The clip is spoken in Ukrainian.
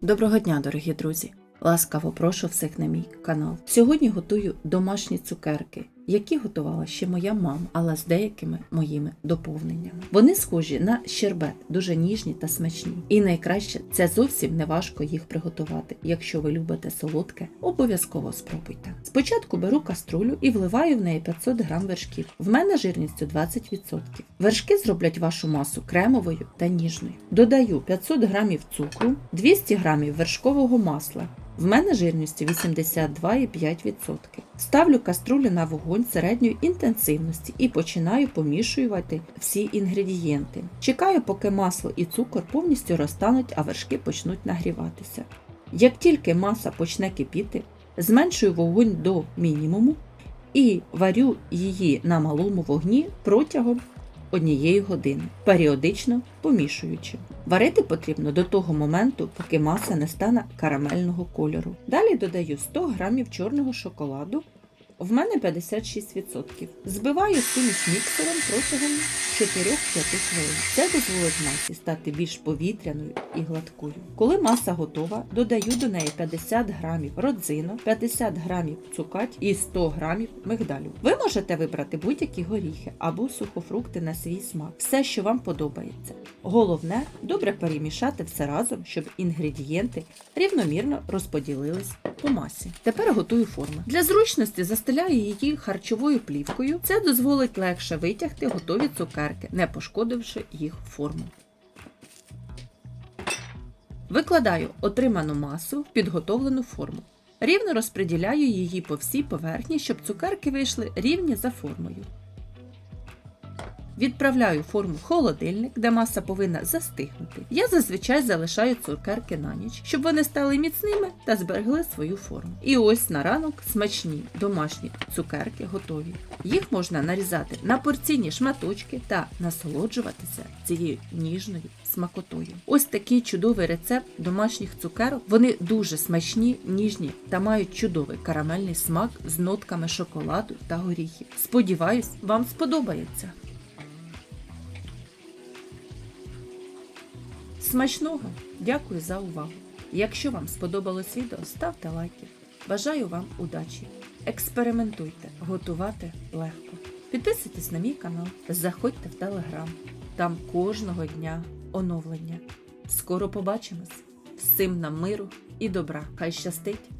Доброго дня, дорогі друзі! Ласкаво прошу всіх на мій канал. Сьогодні готую домашні цукерки, які готувала ще моя мама, але з деякими моїми доповненнями. Вони схожі на щербет, дуже ніжні та смачні. І найкраще це зовсім не важко їх приготувати. Якщо ви любите солодке, обов'язково спробуйте. Спочатку беру каструлю і вливаю в неї 500 грам вершків. В мене жирністю 20%. Вершки зроблять вашу масу кремовою та ніжною. Додаю 500 грамів цукру, 200 грамів вершкового масла. В мене жирністю 82,5%. Ставлю каструлю на вогонь середньої інтенсивності і починаю помішувати всі інгредієнти. Чекаю, поки масло і цукор повністю розтануть, а вершки почнуть нагріватися. Як тільки маса почне кипіти, зменшую вогонь до мінімуму і варю її на малому вогні протягом однієї години, періодично помішуючи. Варити потрібно до того моменту, поки маса не стане карамельного кольору. Далі додаю 100 г чорного шоколаду. В мене 56%. Збиваю суміш міксером протягом 4-5 хвилин. Це дозволить масі стати більш повітряною і гладкою. Коли маса готова, додаю до неї 50 грамів родзину, 50 грамів цукать і 100 грамів мигдалю. Ви можете вибрати будь-які горіхи або сухофрукти на свій смак, все, що вам подобається. Головне добре перемішати все разом, щоб інгредієнти рівномірно розподілились по масі. Тепер готую форму. Для зручності застеляю її харчовою плівкою. Це дозволить легше витягти готові цукерки, не пошкодивши їх форму. Викладаю отриману масу в підготовлену форму. Рівно розподіляю її по всій поверхні, щоб цукерки вийшли рівні за формою. Відправляю форму в холодильник, де маса повинна застигнути. Я зазвичай залишаю цукерки на ніч, щоб вони стали міцними та зберегли свою форму. І ось на ранок смачні домашні цукерки готові. Їх можна нарізати на порційні шматочки та насолоджуватися цією ніжною смакотою. Ось такий чудовий рецепт домашніх цукерок. Вони дуже смачні, ніжні та мають чудовий карамельний смак з нотками шоколаду та горіхів. Сподіваюсь, вам сподобається. Смачного! Дякую за увагу! Якщо вам сподобалось відео, ставте лайки. Бажаю вам удачі! Експериментуйте, готувати легко. Підписуйтесь на мій канал, заходьте в телеграм. Там кожного дня оновлення. Скоро побачимось! Всім нам миру і добра! Хай щастить!